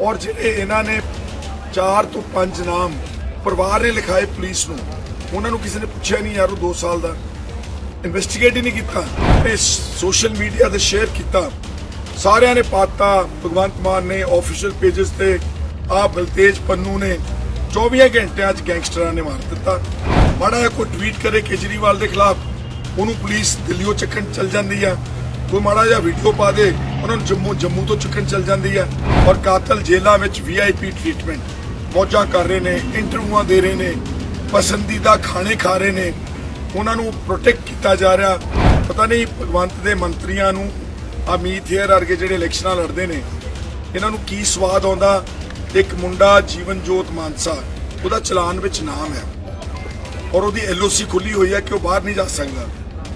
ਔਰ ਜਿਹੜੇ ਇਹਨਾਂ ਨੇ 4 ਤੋਂ 5 ਨਾਮ ਪਰਿਵਾਰ ਨੇ ਲਿਖਾਏ ਪੁਲਿਸ ਨੂੰ, ਉਹਨਾਂ ਨੂੰ ਕਿਸੇ ਨੇ ਪੁੱਛਿਆ ਨਹੀਂ ਯਾਰ ਉਹ 2 ਸਾਲ ਦਾ। ਇਨਵੈਸਟੀਗੇਟ ਹੀ ਨਹੀਂ ਕੀਤਾ, ਤੇ ਸੋਸ਼ਲ ਮੀਡੀਆ ਤੇ ਸ਼ੇਅਰ ਕੀਤਾ। ਸਾਰਿਆਂ ਨੇ ਪਾਤਾ, ਭਗਵੰਤ ਮਾਨ ਨੇ ਆਫੀਸ਼ੀਅਲ ਪੇजेस ਤੇ ਆ ਬਲਤੇਜ ਪੰਨੂ ਨੇ 24 ਘੰਟਿਆਂ 'ਚ ਗੈਂਗਸਟਰਾਂ ਨੇ ਮਾਰ ਦਿੱਤਾ। ਮਾੜਾ ਜਿਹਾ ਕੋਈ ਟਵੀਟ ਕਰੇ ਕੇਜਰੀਵਾਲ ਦੇ ਖਿਲਾਫ, ਉਹਨੂੰ ਪੁਲਿਸ ਦਿੱਲੀੋਂ ਚੱਕਣ ਚੱਲ ਜਾਂਦੀ ਆ। ਕੋਈ ਮਾੜਾ ਜਿਹਾ ਵੀਡੀਓ ਪਾ ਦੇ, ਉਹਨਾਂ ਨੂੰ ਜੰਮੂ ਜੰਮੂ ਤੋਂ ਚੁੱਕਣ ਚੱਲ ਜਾਂਦੀ ਹੈ ਔਰ ਕਾਤਲ ਜੇਲ੍ਹਾਂ ਵਿੱਚ ਵੀਆਈਪੀ ਟ੍ਰੀਟਮੈਂਟ ਮੌਜਾਂ ਕਰ ਰਹੇ ਨੇ ਇੰਟਰਵਿਊਆਂ ਦੇ ਰਹੇ ਨੇ, ਪਸੰਦੀਦਾ ਖਾਣੇ ਖਾ ਰਹੇ ਨੇ। ਉਹਨਾਂ ਨੂੰ ਪ੍ਰੋਟੈਕਟ ਕੀਤਾ ਜਾ ਰਿਹਾ। ਪਤਾ ਨਹੀਂ ਭਗਵੰਤ ਦੇ ਮੰਤਰੀਆਂ ਨੂੰ ਅਮੀਤ ਹੇਅਰ ਵਰਗੇ ਜਿਹੜੇ ਇਲੈਕਸ਼ਨਾਂ ਲੜਦੇ ਨੇ, ਇਹਨਾਂ ਨੂੰ ਕੀ ਸਵਾਦ ਆਉਂਦਾ? ਇੱਕ ਮੁੰਡਾ ਜੀਵਨ ਜੋਤ ਮਾਨਸਾ, ਉਹਦਾ ਚਲਾਨ ਵਿੱਚ ਨਾਮ ਹੈ। ਔਰ ਉਹਦੀ ਐਲਓਸੀ ਖੁੱਲੀ ਹੋਈ ਹੈ ਕਿ ਉਹ ਬਾਹਰ ਨਹੀਂ ਜਾ ਸਕਦਾ।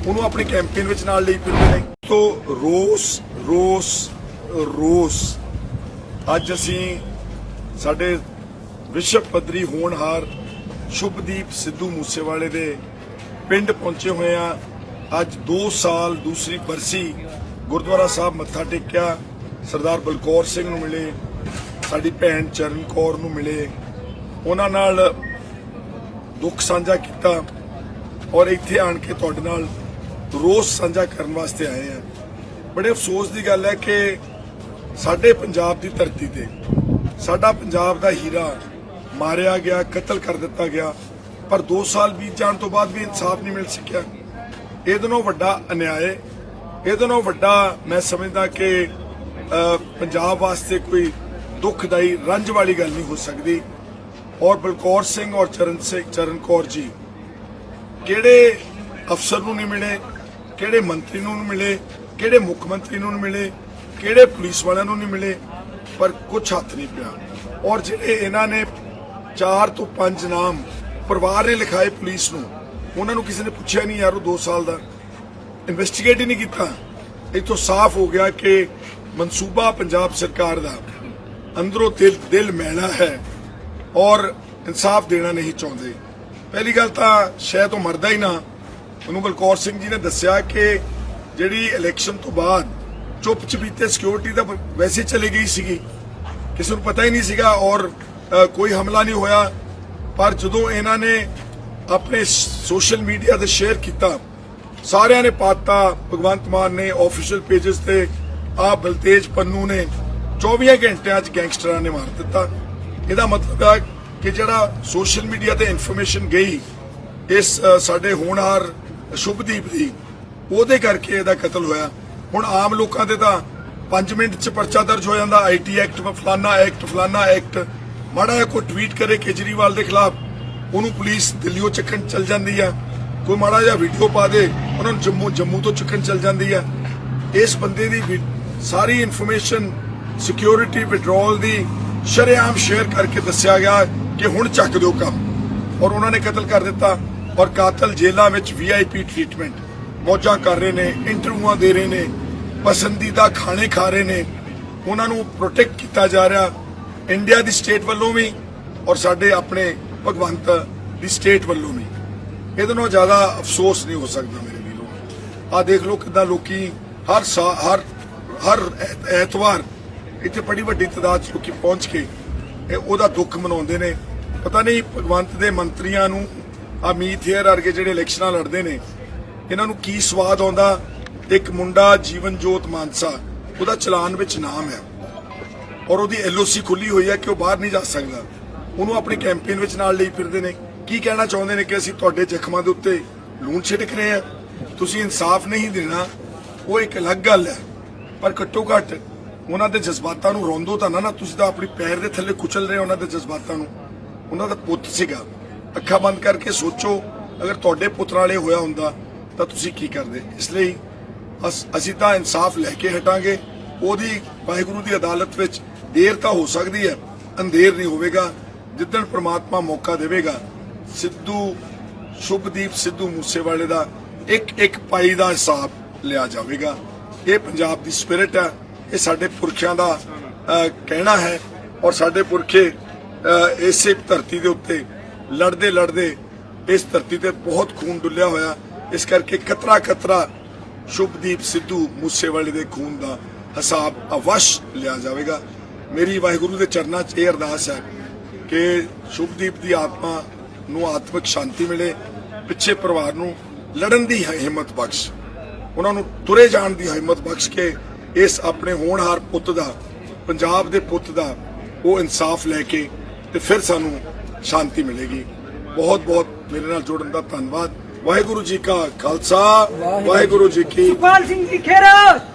ਉਹਨੂੰ ਆਪਣੇ ਕੈਂਪੇਨ ਵਿੱਚ ਨਾਲ ਲਈ ਫਿਰਦੇ ਨੇ। ਤੋ ਰੋਸ ਰੋਸ ਰੋਸ। ਅੱਜ ਅਸੀਂ ਸਾਡੇ ਵਿਸ਼ਵ ਪੱਧਰੀ ਹੋਣਹਾਰ ਸ਼ੁਭਦੀਪ ਸਿੱਧੂ ਮੂਸੇਵਾਲੇ ਦੇ ਪਿੰਡ ਪਹੁੰਚੇ ਹੋਏ ਆ। ਅੱਜ 2 ਸਾਲ ਦੂਸਰੀ ਬਰਸੀ ਗੁਰਦੁਆਰਾ ਸਾਹਿਬ ਮੱਥਾ ਟੇਕਿਆ। ਸਰਦਾਰ ਬਲਕੌਰ ਸਿੰਘ ਨੂੰ ਮਿਲੇ, ਸਾਡੀ ਭੈਣ ਚਰਨ ਕੌਰ ਨੂੰ ਮਿਲੇ। ਉਹਨਾਂ ਨਾਲ ਦੁੱਖ ਸਾਂਝਾ ਕੀਤਾ ਔਰ ਇੱਥੇ ਆਣ ਕੇ ਤੁਹਾਡੇ ਨਾਲ ਰੋਸ ਸਾਂਝਾ ਕਰਨ ਵਾਸਤੇ ਆਏ ਆ। ਬੜੇ ਅਫਸੋਸ ਦੀ ਗੱਲ ਹੈ ਕਿ ਸਾਡੇ ਪੰਜਾਬ ਦੀ ਧਰਤੀ ਤੇ ਸਾਡਾ ਪੰਜਾਬ ਦਾ ਹੀਰਾ ਮਾਰਿਆ ਗਿਆ, ਕਤਲ ਕਰ ਦਿੱਤਾ ਗਿਆ, ਪਰ 2 ਸਾਲ ਬੀਤ ਜਾਣ ਤੋਂ ਬਾਅਦ ਵੀ ਇਨਸਾਫ ਨਹੀਂ ਮਿਲ ਸਕਿਆ। ਇਹਦੇ ਨਾਲੋਂ ਵੱਡਾ ਅਨਿਆਏ, ਇਹਦੇ ਨਾਲੋਂ ਵੱਡਾ ਮੈਂ ਸਮਝਦਾ ਕਿ ਪੰਜਾਬ ਵਾਸਤੇ ਕੋਈ ਦੁਖਦਾਈ ਰੰਜ ਵਾਲੀ ਗੱਲ ਨਹੀਂ ਹੋ ਸਕਦੀ। ਔਰ ਬਲਕੌਰ ਸਿੰਘ ਔਰ ਚਰਨ ਸਿੰਘ, ਚਰਨ ਕੌਰ ਜੀ, ਕਿਹੜੇ ਅਫਸਰ ਨੂੰ ਨਹੀਂ ਮਿਲੇ? ਕਿਹੜੇ ਮੰਤਰੀ ਨੂੰ ਮਿਲੇ, ਕਿਹੜੇ ਮੁੱਖ ਮੰਤਰੀ ਨੂੰ ਮਿਲੇ, ਕਿਹੜੇ ਪੁਲਿਸ ਵਾਲਿਆਂ ਨੂੰ ਨਹੀਂ ਮਿਲੇ, ਪਰ ਕੁਝ ਹੱਥ ਨਹੀਂ ਪਿਆ। ਔਰ ਜਿਹੜੇ ਇਹਨਾਂ ਨੇ 4 ਤੋਂ 5 ਨਾਮ ਪਰਿਵਾਰ ਨੇ ਲਿਖਾਏ ਪੁਲਿਸ ਨੂੰ, ਉਹਨਾਂ ਨੂੰ ਕਿਸੇ ਨੇ ਪੁੱਛਿਆ ਨਹੀਂ ਯਾਰ ਉਹ 2 ਸਾਲ ਦਾ। ਇਨਵੈਸਟੀਗੇਟ ਹੀ ਨਹੀਂ ਕੀਤਾ। ਇਥੋਂ ਸਾਫ਼ ਹੋ ਗਿਆ ਕਿ ਮਨਸੂਬਾ ਪੰਜਾਬ ਸਰਕਾਰ ਦਾ ਅੰਦਰੋਂ ਦਿਲ ਦਿਲ ਮੈਲਾ ਹੈ ਔਰ ਇਨਸਾਫ ਦੇਣਾ ਨਹੀਂ ਚਾਹੁੰਦੇ। ਪਹਿਲੀ ਗੱਲ ਤਾਂ ਸ਼ਾਇਦ ਉਹ ਮਰਦਾ ਹੀ ਨਾ। ਉਹਨੂੰ ਬਲਕੌਰ ਸਿੰਘ ਜੀ ਨੇ ਦੱਸਿਆ ਕਿ ਜਿਹੜੀ ਇਲੈਕਸ਼ਨ ਤੋਂ ਬਾਅਦ ਚੁੱਪ ਚਪੀਤੇ ਸਿਕਿਉਰਿਟੀ ਦਾ ਵੈਸੇ ਚਲੇ ਗਈ ਸੀਗੀ। ਕਿਸੇ ਨੂੰ ਪਤਾ ਹੀ ਨਹੀਂ ਸੀਗਾ ਔਰ ਕੋਈ ਹਮਲਾ ਨਹੀਂ ਹੋਇਆ। ਪਰ ਜਦੋਂ ਇਹਨਾਂ ਨੇ ਆਪਣੇ ਸੋਸ਼ਲ ਮੀਡੀਆ ਤੇ ਸ਼ੇਅਰ ਕੀਤਾ ਸਾਰਿਆਂ ਨੇ ਪਾਤਾ ਭਗਵੰਤ ਮਾਨ ਨੇ ਆਫੀਸ਼ੀਅਲ ਪੇजेस ਤੇ ਆ ਬਲਤੇਜ ਪੰਨੂ ਨੇ 24 ਘੰਟਿਆਂ 'ਚ ਗੈਂਗਸਟਰਾਂ ਨੇ ਮਾਰ ਦਿੱਤਾ। ਇਹਦਾ ਮਤਲਬ ਹੈ ਕਿ ਜਿਹੜਾ ਸੋਸ਼ਲ ਮੀਡੀਆ ਤੇ ਇਨਫੋਰਮੇਸ਼ਨ ਗਈ ਇਸ ਅ, ਸਾਡੇ ਹੋਣਹਾਰ ਸ਼ੁਭਦੀਪ ਦੀ ਉਹਦੇ ਕਰਕੇ ਇਹਦਾ ਕਤਲ ਹੋਇਆ। ਹੁਣ ਆਮ ਲੋਕਾਂ ਤੇ ਤਾਂ 5 ਮਿੰਟ 'ਚ ਪਰਚਾ ਦਰਜ ਹੋ ਜਾਂਦਾ। ਆਈਟੀ ਐਕਟ, ਫਲਾਨਾ ਐਕਟ ਫਲਾਨਾ ਐਕਟ। ਮਾੜਾ ਜਿਹਾ ਕੋਈ ਟਵੀਟ ਕਰੇ ਕੇਜਰੀਵਾਲ ਦੇ ਖਿਲਾਫ, ਉਹਨੂੰ ਪੁਲਿਸ ਦਿੱਲੀੋਂ ਚੱਕਣ ਚੱਲ ਜਾਂਦੀ ਆ। ਕੋਈ ਮਾੜਾ ਜਿਹਾ ਵੀਡੀਓ ਪਾ ਦੇ, ਉਹਨਾਂ ਨੂੰ ਜੰਮੂ ਜੰਮੂ ਤੋਂ ਚੱਕਣ ਚੱਲ ਜਾਂਦੀ ਆ। ਇਸ ਬੰਦੇ ਦੀ ਸਾਰੀ ਇਨਫੋਰਮੇਸ਼ਨ ਸਿਕਿਉਰਿਟੀ ਵਿਡਰਾਅਲ ਦੀ ਸ਼ਰੇਆਮ ਸ਼ੇਅਰ ਕਰਕੇ ਦੱਸਿਆ ਗਿਆ ਕਿ ਹੁਣ ਚੱਕ ਦਿਓ ਕੰਮ। ਔਰ ਉਹਨਾਂ ਨੇ ਕਤਲ ਕਰ ਦਿੱਤਾ। ਔਰ ਕਾਤਲ ਜੇਲਾਂ ਵਿੱਚ ਵੀਆਈਪੀ ਟ੍ਰੀਟਮੈਂਟ ਮੌਜਾਂ ਕਰ ਰਹੇ ਨੇ ਇੰਟਰਵਿਊਆਂ ਦੇ ਰਹੇ ਨੇ, ਪਸੰਦੀਦਾ ਖਾਣੇ ਖਾ ਰਹੇ ਨੇ। ਉਹਨਾਂ ਨੂੰ ਪ੍ਰੋਟੈਕਟ ਕੀਤਾ ਜਾ ਰਿਹਾ ਇੰਡੀਆ ਦੀ ਸਟੇਟ ਵੱਲੋਂ ਵੀ ਔਰ ਸਾਡੇ ਆਪਣੇ ਭਗਵੰਤ ਦੀ ਸਟੇਟ ਵੱਲੋਂ ਵੀ। ਇਹਦੇ ਨਾਲੋਂ ਜ਼ਿਆਦਾ ਅਫਸੋਸ ਨਹੀਂ ਹੋ ਸਕਦਾ ਮੇਰੇ ਵੀਰੋ। ਆ ਦੇਖ ਲਓ ਕਿਦਾਂ ਲੋਕੀ ਹਰ ਸਾ- ਹਰ ਹਰ ਐਤਵਾਰ ਇੱਥੇ ਬੜੀ ਵੱਡੀ ਤਾਦਾਦ 'ਚ ਲੋਕੀ ਪਹੁੰਚ ਕੇ ਇਹ ਉਹਦਾ ਦੁੱਖ ਮਨਾਉਂਦੇ ਨੇ। ਪਤਾ ਨਹੀਂ ਭਗਵੰਤ ਦੇ ਮੰਤਰੀਆਂ ਨੂੰ ਅਮੀਤ ਹੇਅਰ ਵਰਗੇ ਜਿਹੜੇ ਇਲੈਕਸ਼ਨਾਂ ਲੜਦੇ ਨੇ, ਇਹਨਾਂ ਨੂੰ ਕੀ ਸਵਾਦ ਆਉਂਦਾ? ਇੱਕ ਮੁੰਡਾ ਜੀਵਨ ਮਾਨਸਾ, ਉਹਦਾ ਚਲਾਨ ਵਿੱਚ ਨਾਮ ਹੈ। ਔਰ ਉਹਦੀ ਐਲਓਸੀ ਖੁੱਲੀ ਹੋਈ ਹੈ ਕਿ ਉਹ ਬਾਹਰ ਨਹੀਂ ਜਾ ਸਕਦਾ। ਉਹਨੂੰ ਆਪਣੇ ਕੈਂਪੇਨ ਵਿੱਚ ਨਾਲ ਲਈ ਫਿਰਦੇ ਨੇ। ਕੀ ਕਹਿਣਾ ਚਾਹੁੰਦੇ ਨੇ ਕਿ ਅਸੀਂ ਤੁਹਾਡੇ ਜ਼ਖਮਾਂ ਦੇ ਉੱਤੇ ਲੂਣ ਛਿੜਕ ਰਹੇ ਹਾਂ? ਤੁਸੀਂ ਇਨਸਾਫ ਨਹੀਂ ਦੇਣਾ। ਉਹ ਇੱਕ ਅਲੱਗ ਗੱਲ ਹੈ। ਪਰ ਘੱਟੋ ਘੱਟ ਉਹਨਾਂ ਦੇ ਜਜ਼ਬਾਤਾਂ ਨੂੰ ਰੋਂਦੋ ਤਾਂ ਨਾ ਨਾ, ਤੁਸੀਂ ਤਾਂ ਆਪਣੀ ਪੈਰ ਦੇ ਥੱਲੇ ਕੁਚਲ ਰਹੇ ਉਹਨਾਂ ਦੇ ਜਜ਼ਬਾਤਾਂ ਨੂੰ। ਉਹਨਾਂ ਦਾ ਪੁੱਤ ਸੀਗਾ। ਅੱਖਾਂ ਬੰਦ ਕਰਕੇ ਸੋਚੋ, ਅਗਰ ਤੁਹਾਡੇ ਪੁੱਤਰ ਵਾਲੇ ਹੋਇਆ ਹੁੰਦਾ, ਤਾਂ ਤੁਸੀਂ ਕੀ ਕਰਦੇ? ਇਸ ਲਈ ਅਸੀਂ ਤਾਂ ਇਨਸਾਫ ਲੈ ਕੇ ਹਟਾਂਗੇ। ਉਹਦੀ ਵਾਹਿਗੁਰੂ ਦੀ ਅਦਾਲਤ ਵਿੱਚ ਦੇਰ ਤਾਂ ਹੋ ਸਕਦੀ ਹੈ, ਅੰਧੇਰ ਨਹੀਂ ਹੋਵੇਗਾ। ਜਿੱਦਣ ਪ੍ਰਮਾਤਮਾ ਮੌਕਾ ਦੇਵੇਗਾ, ਸਿੱਧੂ, ਸ਼ੁਭਦੀਪ ਸਿੱਧੂ ਮੂਸੇਵਾਲੇ ਦਾ ਇੱਕ ਇੱਕ ਪਾਈ ਦਾ ਹਿਸਾਬ ਲਿਆ ਜਾਵੇਗਾ। ਇਹ ਪੰਜਾਬ ਦੀ ਸਪਿਰਿਟ ਹੈ। ਇਹ ਸਾਡੇ ਪੁਰਖਿਆਂ ਦਾ ਕਹਿਣਾ ਹੈ ਔਰ ਸਾਡੇ ਪੁਰਖੇ ਇਸੇ ਧਰਤੀ ਦੇ ਉੱਤੇ ਲੜਦੇ ਲੜਦੇ ਇਸ ਧਰਤੀ ਤੇ ਬਹੁਤ ਖੂਨ ਡੁੱਲਿਆ ਹੋਇਆ। ਇਸ ਕਰਕੇ ਕਤਰਾ ਕਤਰਾ ਸ਼ੁਭਦੀਪ ਸਿੱਧੂ ਮੂਸੇਵਾਲੇ ਦੇ ਖੂਨ ਦਾ ਹਿਸਾਬ ਅਵਸ਼ ਲਿਆ ਜਾਵੇਗਾ। ਮੇਰੀ ਵਾਹਿਗੁਰੂ ਦੇ ਚਰਨਾਂ 'ਚ ਇਹ ਅਰਦਾਸ ਹੈ ਕਿ ਸ਼ੁਭਦੀਪ ਦੀ ਆਤਮਾ ਨੂੰ ਆਤਮਿਕ ਸ਼ਾਂਤੀ ਮਿਲੇ, ਪਿੱਛੇ ਪਰਿਵਾਰ ਨੂੰ ਲੜਨ ਦੀ ਹਿੰਮਤ ਬਖਸ਼। ਉਹਨਾਂ ਨੂੰ ਤੁਰੇ ਜਾਣ ਦੀ ਹਿੰਮਤ ਬਖਸ਼ ਕੇ ਇਸ ਆਪਣੇ ਹੋਣਹਾਰ ਪੁੱਤ ਦਾ, ਪੰਜਾਬ ਦੇ ਪੁੱਤ ਦਾ ਉਹ ਇਨਸਾਫ ਲੈ ਕੇ ਤੇ ਫਿਰ ਸਾਨੂੰ ਸ਼ਾਂਤੀ ਮਿਲੇਗੀ। ਬਹੁਤ ਬਹੁਤ ਮੇਰੇ ਨਾਲ ਜੁੜਨ ਦਾ ਧੰਨਵਾਦ। ਵਾਹਿਗੁਰੂ ਜੀ ਕਾ ਖਾਲਸਾ ਵਾਹਿਗੁਰੂ ਜੀ ਕੀ ਸੁਖਪਾਲ ਸਿੰਘ ਜੀ ਖੇਰਾ!